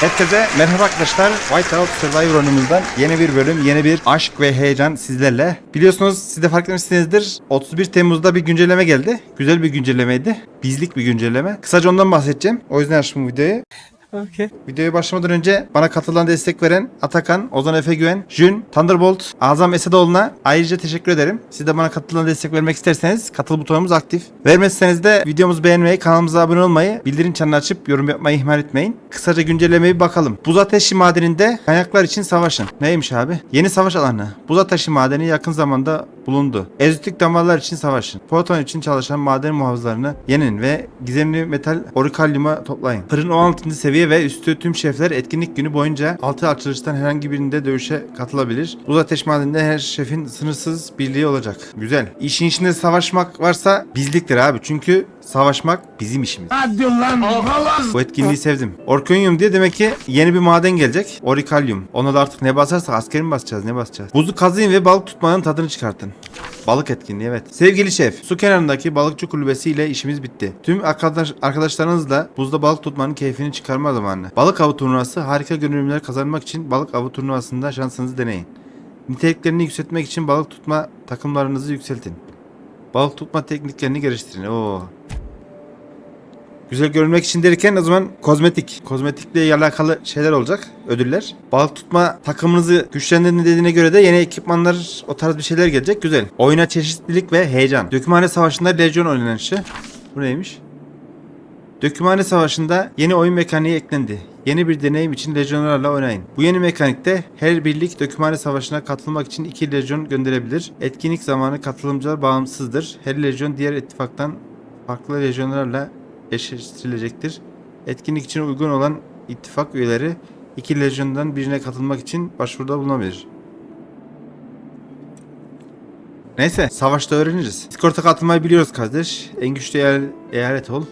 Herkese merhaba arkadaşlar. Whiteout Survivor oyunumuzdan yeni bir bölüm, yeni bir aşk ve heyecan sizlerle. Biliyorsunuz siz de fark etmişsinizdir. 31 Temmuz'da bir güncelleme geldi. Güzel bir güncellemeydi. Bizlik bir güncelleme. Kısaca ondan bahsedeceğim. O yüzden açtım bu videoyu. Okay. Videoya başlamadan önce bana katılan destek veren Atakan, Ozan Efe Güven, Jün, Thunderbolt, Azam Esedoğlu'na ayrıca teşekkür ederim. Siz de bana katılan destek vermek isterseniz katıl butonumuz aktif. Vermezseniz de videomuzu beğenmeyi, kanalımıza abone olmayı, bildirim çanını açıp yorum yapmayı ihmal etmeyin. Kısaca güncellemeye bir bakalım. Buz ateşi madeninde kaynaklar için savaşın. Neymiş abi? Yeni savaş alanı. Buz ateşi madeni yakın zamanda bulundu. Ezotik damarlar için savaşın. Proton için çalışan maden muhafızlarını yenin ve gizemli metal orikalyuma toplayın. Fırın 16. seviye ve üstü tüm şefler etkinlik günü boyunca 6 açılıştan herhangi birinde dövüşe katılabilir. Buz ateş madeninde her şefin sınırsız birliği olacak. Güzel. İşin içinde savaşmak varsa bizliktir abi. Çünkü savaşmak bizim işimiz. Hadi lan falan. Bu etkinliği sevdim. Orkonyum diye demek ki yeni bir maden gelecek. Orikalyum. Ona da artık ne basarsak asker mi basacağız ne basacağız. Buzu kazıyın ve balık tutmanın tadını çıkartın. Balık etkinliği evet. Sevgili şef, su kenarındaki balıkçı kulübesi ile işimiz bitti. Tüm arkadaş, arkadaşlarınızla buzda balık tutmanın keyfini çıkarma zamanı. Balık avı turnuvası harika görünümler kazanmak için balık avı turnuvasında şansınızı deneyin. Niteliklerini yükseltmek için balık tutma takımlarınızı yükseltin. Balık tutma tekniklerini geliştirin. Oo. Güzel görünmek için derken o zaman kozmetik. Kozmetikle alakalı şeyler olacak. Ödüller. Balık tutma takımınızı güçlendirin dediğine göre de yeni ekipmanlar o tarz bir şeyler gelecek. Güzel. Oyuna çeşitlilik ve heyecan. Dökümhane Savaşı'nda Lejyon oynanışı. Bu neymiş? Dökümhane Savaşı'nda yeni oyun mekaniği eklendi. Yeni bir deneyim için lejyonlarla oynayın. Bu yeni mekanikte her birlik Dökümhane Savaşı'na katılmak için iki lejyon gönderebilir. Etkinlik zamanı katılımcılar bağımsızdır. Her lejyon diğer ittifaktan farklı lejyonlarla eşleştirilecektir. Etkinlik için uygun olan ittifak üyeleri iki lejyondan birine katılmak için başvuruda bulunabilir. Neyse savaşta öğreniriz. Discord'a katılmayı biliyoruz kardeş. En güçlü eyalet, eyalet ol.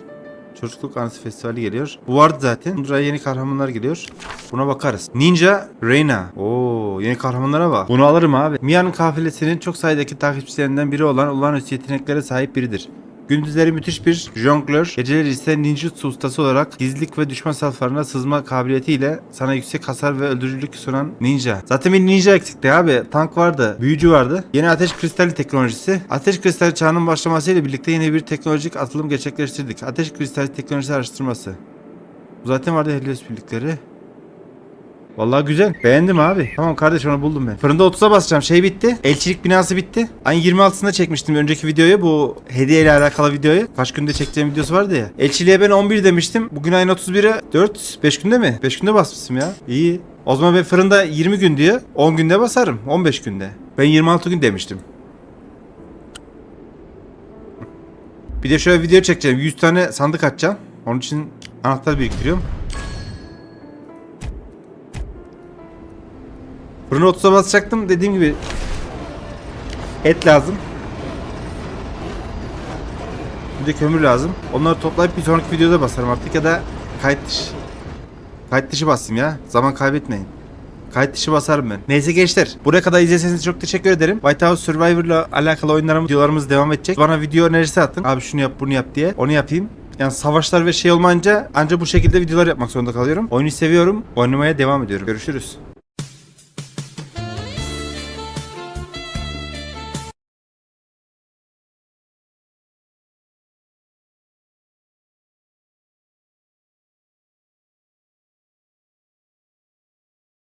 Çocukluk Anısı Festivali geliyor. Bu vardı zaten. Buraya yeni kahramanlar geliyor. Buna bakarız. Ninja Reina. Oo, yeni kahramanlara bak. Bunu alırım abi. Mia'nın kafilesinin çok sayıdaki takipçilerinden biri olan olağanüstü yeteneklere sahip biridir. Gündüzleri müthiş bir jonglör, geceleri ise ninjutsu ustası olarak gizlilik ve düşman saflarına sızma kabiliyetiyle sana yüksek hasar ve öldürücülük sunan ninja. Zaten bir ninja eksikti abi. Tank vardı, büyücü vardı. Yeni ateş kristali teknolojisi. Ateş kristali çağının başlamasıyla birlikte yeni bir teknolojik atılım gerçekleştirdik. Ateş kristali teknolojisi araştırması. Bu zaten vardı Helios birlikleri. Vallahi güzel. Beğendim abi. Tamam kardeş onu buldum ben. Fırında 30'a basacağım. Şey bitti. Elçilik binası bitti. Ayın 26'sında çekmiştim önceki videoyu. Bu hediye ile alakalı videoyu. Kaç günde çekeceğim videosu vardı ya. Elçiliğe ben 11 demiştim. Bugün ayın 31'e 4. 5 günde mi? 5 günde basmışım ya. İyi. O zaman ben fırında 20 gün diyor. 10 günde basarım. 15 günde. Ben 26 gün demiştim. Bir de şöyle video çekeceğim. 100 tane sandık açacağım. Onun için anahtar biriktiriyorum. Fırına 30'a basacaktım. Dediğim gibi et lazım. Bir de kömür lazım. Onları toplayıp bir sonraki videoda basarım artık ya da kayıt dışı. Kayıt dışı basayım ya. Zaman kaybetmeyin. Kayıt dışı basarım ben. Neyse gençler. Buraya kadar izlediyseniz çok teşekkür ederim. White House Survivor'la alakalı oyunlarım, videolarımız devam edecek. Bana video önerisi atın. Abi şunu yap bunu yap diye. Onu yapayım. Yani savaşlar ve şey olmayınca ancak bu şekilde videolar yapmak zorunda kalıyorum. Oyunu seviyorum. Oynamaya devam ediyorum. Görüşürüz.